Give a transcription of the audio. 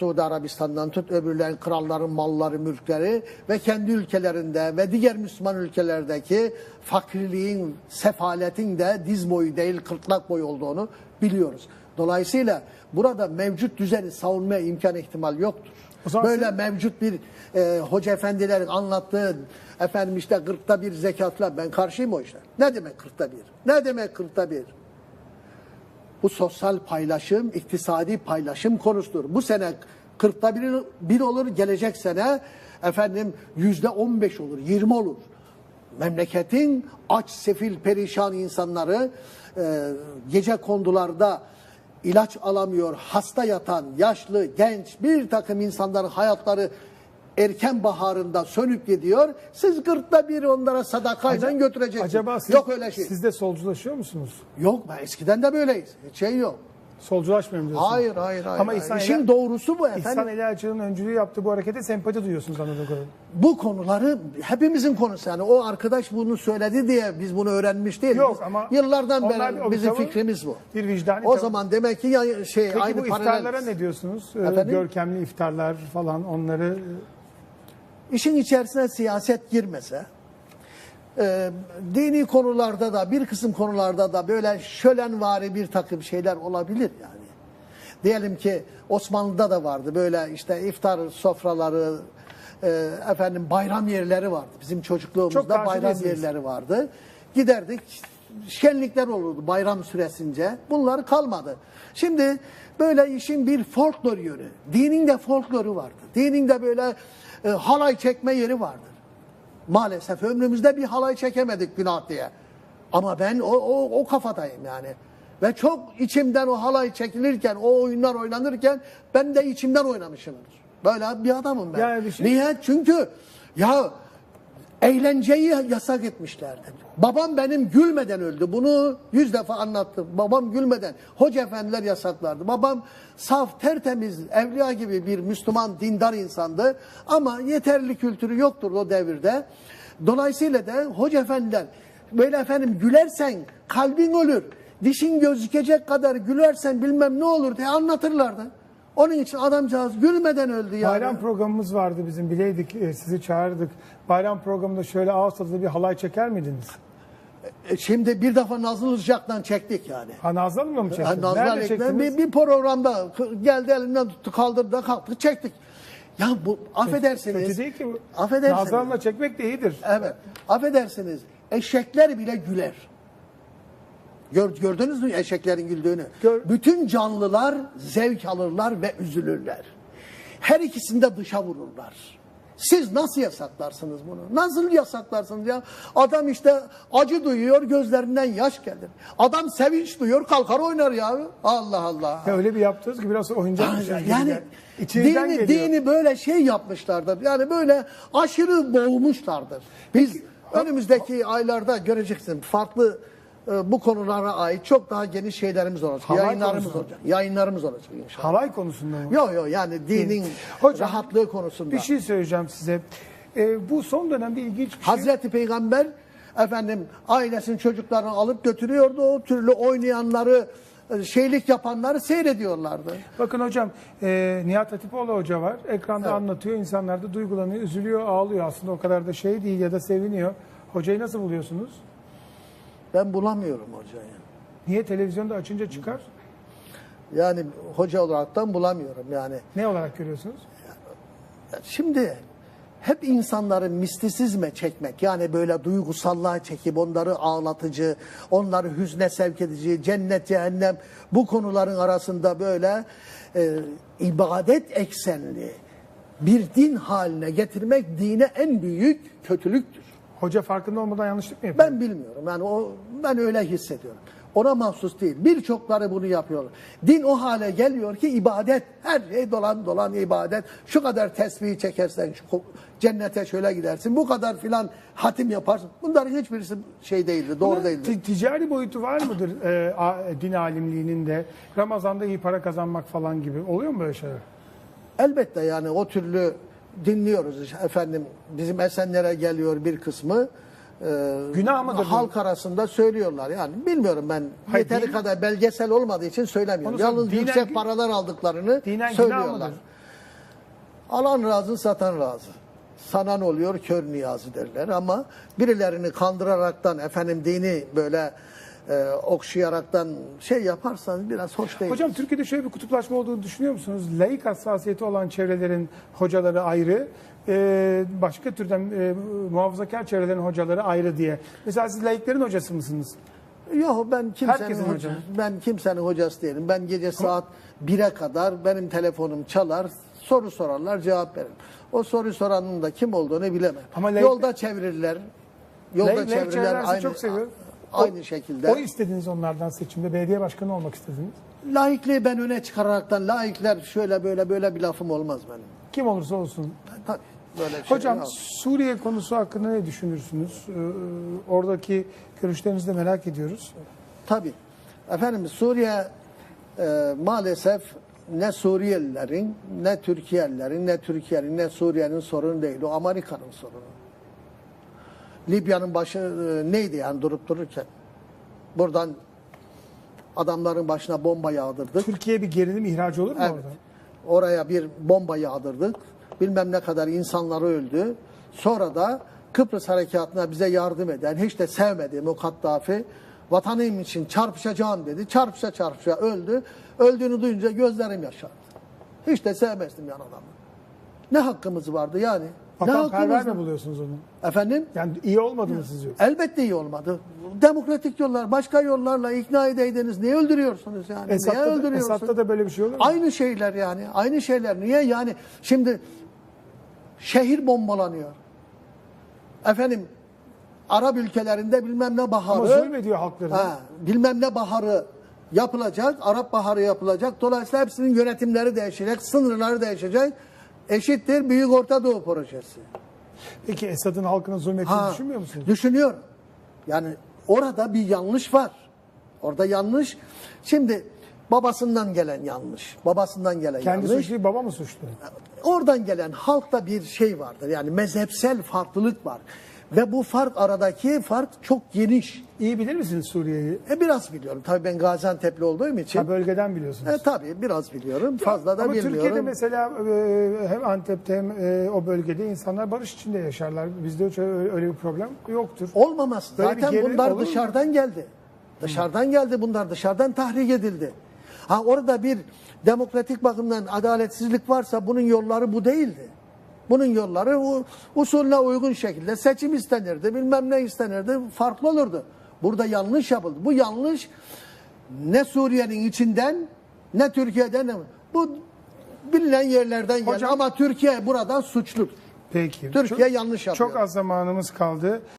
Suudi Arabistan'dan tut öbürlerin kralların malları, mülkleri ve kendi ülkelerinde ve diğer Müslüman ülkelerdeki fakirliğin, sefaletin de diz boyu değil kırtlak boyu olduğunu biliyoruz. Dolayısıyla burada mevcut düzeni savunmaya imkan ihtimal yoktur. Böyle siz- mevcut bir e, hoca efendilerin anlattığı efendim işte kırkta bir zekatla ben karşıyım o işe. Ne demek kırkta bir? Ne demek kırkta bir? Bu sosyal paylaşım, iktisadi paylaşım konusudur. Bu sene 40'ta bir, bir olur, gelecek sene efendim yüzde 15 olur, 20 olur. Memleketin aç, sefil, perişan insanları e, gece kondularda ilaç alamıyor, hasta yatan, yaşlı, genç bir takım insanların hayatları erken baharında sönüp gidiyor. Siz kırkta bir onlara sadakayla götüreceksiniz. Acaba siz, Yok öyle şey. siz de solculaşıyor musunuz? Yok ben eskiden de böyleyiz. Hiç şey yok. Solculaşmıyor diyorsunuz? Hayır hayır hayır. Ama. İhsan İşin doğrusu bu İhsan efendim. Eli Açık'ın öncülüğü yaptığı bu harekete sempati duyuyorsunuz anladığım kadarıyla. Bu konuları hepimizin konusu yani. O arkadaş bunu söyledi diye biz bunu öğrenmiş değiliz. Yok ama Yıllardan beri bizim fikrimiz bu. bir vicdani O zaman demek ki ya, şey Peki aynı bu paralel. iftarlara ne diyorsunuz? Ee, Efendim? Görkemli iftarlar falan onları İşin içerisine siyaset girmese, e, dini konularda da bir kısım konularda da böyle şölenvari bir takım şeyler olabilir yani. Diyelim ki Osmanlı'da da vardı böyle işte iftar sofraları, e, efendim bayram yerleri vardı. Bizim çocukluğumuzda bayram yerleri vardı. Giderdik, şenlikler olurdu bayram süresince. Bunlar kalmadı. Şimdi böyle işin bir folklor yönü, dinin de folkloru vardı. Dinin de böyle e, halay çekme yeri vardır. Maalesef ömrümüzde bir halay çekemedik günah diye. Ama ben o, o, o kafadayım yani. Ve çok içimden o halay çekilirken, o oyunlar oynanırken ben de içimden oynamışımdır. Böyle bir adamım ben. Yani bir şey- Niye? Çünkü ya eğlenceyi yasak etmişlerdi. Babam benim gülmeden öldü. Bunu yüz defa anlattım. Babam gülmeden. Hoca efendiler yasaklardı. Babam saf, tertemiz, evliya gibi bir Müslüman, dindar insandı. Ama yeterli kültürü yoktur o devirde. Dolayısıyla da hoca efendiler böyle efendim gülersen kalbin ölür. Dişin gözükecek kadar gülersen bilmem ne olur diye anlatırlardı. Onun için adamcağız gülmeden öldü yani. bayram programımız vardı bizim bileydik e, sizi çağırdık. Bayram programında şöyle tadı bir halay çeker miydiniz? E, Şimdi bir defa Nazlı Ilıcak'tan çektik yani. Ha Nazlı Hanım'la mı çektiniz? Ha, Nazlı Nerede çektiniz? bir, bir programda k- geldi elinden tuttu kaldırdı da kalktı çektik. Ya bu affedersiniz. Kötü değil ki bu. Affedersiniz. Nazlı Hanım'la çekmek de iyidir. Evet. Affedersiniz. Eşekler bile güler. Gör, gördünüz mü eşeklerin güldüğünü? Gör- Bütün canlılar zevk alırlar ve üzülürler. Her ikisini de dışa vururlar. Siz nasıl yasaklarsınız bunu? Nasıl yasaklarsınız ya? Adam işte acı duyuyor, gözlerinden yaş gelir. Adam sevinç duyuyor, kalkar oynar ya. Allah Allah. Ya öyle bir yaptınız ki biraz oyuncakmış gibi. Yani gel- İçinizden dini, geliyor. dini böyle şey yapmışlardır. Yani böyle aşırı boğmuşlardır. Biz önümüzdeki aylarda göreceksin farklı e, bu konulara ait çok daha geniş şeylerimiz olacak. Halay yayınlarımız konusunda. olacak. Yayınlarımız olacak inşallah. Halay konusunda mı? Yok yok yani dinin Hocam, rahatlığı konusunda. Bir şey söyleyeceğim size. Ee, bu son dönemde ilginç bir şey. Hazreti Peygamber efendim ailesinin çocuklarını alıp götürüyordu. O türlü oynayanları e, şeylik yapanları seyrediyorlardı. Bakın hocam e, Nihat Hatipoğlu hoca var. Ekranda anlatıyor. İnsanlar da duygulanıyor, üzülüyor, ağlıyor. Aslında o kadar da şey değil ya da seviniyor. Hocayı nasıl buluyorsunuz? Ben bulamıyorum hocayı. Niye televizyonda açınca çıkar? Yani hoca olaraktan bulamıyorum yani. Ne olarak görüyorsunuz? Şimdi hep insanları mistisizme çekmek yani böyle duygusallığa çekip onları ağlatıcı, onları hüzne sevk edici, cennet, cehennem bu konuların arasında böyle e, ibadet eksenli bir din haline getirmek dine en büyük kötülüktür. Hoca farkında olmadan yanlışlık mı yapıyor? Ben bilmiyorum yani o ben öyle hissediyorum. Ona mahsus değil. Birçokları bunu yapıyorlar. Din o hale geliyor ki ibadet. Her şey dolan dolan ibadet. Şu kadar tesbih çekersen şu cennete şöyle gidersin. Bu kadar filan hatim yaparsın. Bunların hiçbirisi şey değildi, doğru değildi. Ti- Ticari boyutu var mıdır e, a- din alimliğinin de? Ramazan'da iyi para kazanmak falan gibi. Oluyor mu böyle şeyler? Elbette yani o türlü dinliyoruz. Efendim bizim Esenler'e geliyor bir kısmı. Ee, Günah mıdır? Halk arasında söylüyorlar yani. Bilmiyorum ben Hayır, yeteri din- kadar belgesel olmadığı için söylemiyorum. Onu Yalnız dinen yüksek paralar aldıklarını Dinen söylüyorlar. Alan razı, satan razı. Sanan oluyor, kör niyazı derler ama birilerini kandıraraktan, efendim dini böyle e, okşayaraktan şey yaparsanız biraz hoş değil. Hocam Türkiye'de şöyle bir kutuplaşma olduğunu düşünüyor musunuz? Laik hassasiyeti olan çevrelerin hocaları ayrı, e, başka türden e, muhafazakar çevrelerin hocaları ayrı diye. Mesela siz laiklerin hocası mısınız? Yok ben kimsenin Herkesin hoca, hocam. ben kimsenin hocası değilim. Ben gece saat 1'e kadar benim telefonum çalar, soru sorarlar, cevap veririm. O soru soranın da kim olduğunu bilemem. Ama laik- yolda çevirirler. Yolda Laik- laik çevirirler çevreler sizi aynı çok seviyor. Aynı şekilde. O istediniz onlardan seçimde. Belediye başkanı olmak istediniz. Laikliği ben öne çıkararaktan laikler şöyle böyle böyle bir lafım olmaz benim. Kim olursa olsun. Böyle bir şey Hocam yok. Suriye konusu hakkında ne düşünürsünüz? Ee, oradaki görüşlerinizi de merak ediyoruz. Tabii. Efendim Suriye e, maalesef ne Suriyelilerin, ne Türkiye'lilerin, ne Türkiye'nin, ne Suriye'nin sorunu değil. O Amerika'nın sorunu. Libya'nın başı e, neydi yani durup dururken? Buradan adamların başına bomba yağdırdık. Türkiye bir gerilim ihracı olur mu Evet. orada? Oraya bir bomba yağdırdık. Bilmem ne kadar insanları öldü. Sonra da Kıbrıs harekatına bize yardım eden, hiç de sevmediğim o Kaddafi, vatanım için çarpışacağım dedi. Çarpışa çarpışa öldü. Öldüğünü duyunca gözlerim yaşardı. Hiç de sevmezdim yan adamı. Ne hakkımız vardı yani? Ne Vatanperver mi buluyorsunuz onu? Efendim? Yani iyi olmadı mı sizce? Elbette iyi olmadı. Demokratik yollar, başka yollarla ikna edeydiniz. Niye öldürüyorsunuz yani? Niye Esad'da, da, öldürüyorsunuz? Esad'da da böyle bir şey olur mu? Aynı şeyler yani. Aynı şeyler. Niye yani? Şimdi şehir bombalanıyor. Efendim Arap ülkelerinde bilmem ne baharı. Ama zulmediyor halklarına. Ha, bilmem ne baharı yapılacak. Arap baharı yapılacak. Dolayısıyla hepsinin yönetimleri değişecek. Sınırları değişecek. Eşittir Büyük Orta Doğu projesi. Peki Esad'ın halkına zulmettiğini Ha, düşünmüyor musunuz? Düşünüyorum. Yani orada bir yanlış var. Orada yanlış. Şimdi babasından gelen yanlış. Babasından gelen Kendi yanlış. suçlu değil, baba mı suçlu? Oradan gelen halkta bir şey vardır. Yani mezhepsel farklılık var. Ve bu fark aradaki fark çok geniş. İyi bilir misiniz Suriye'yi? E biraz biliyorum. Tabii ben Gaziantep'li olduğum için. Ha, bölgeden biliyorsunuz. E, tabii biraz biliyorum. Fazla da Ama bilmiyorum. Türkiye'de mesela e, hem Antep'te hem e, o bölgede insanlar barış içinde yaşarlar. Bizde hiç öyle, öyle bir problem yoktur. Olmaması. Böyle Zaten bunlar olur mu? dışarıdan geldi. Dışarıdan geldi bunlar. Dışarıdan tahrik edildi. Ha orada bir demokratik bakımdan adaletsizlik varsa bunun yolları bu değildi. Bunun yolları usulüne uygun şekilde seçim istenirdi, bilmem ne istenirdi, farklı olurdu. Burada yanlış yapıldı. Bu yanlış ne Suriye'nin içinden ne Türkiye'den bu bilinen yerlerden geldi Hocam- ama Türkiye buradan suçludur. Peki. Türkiye yanlış yapıyor. Çok az zamanımız kaldı.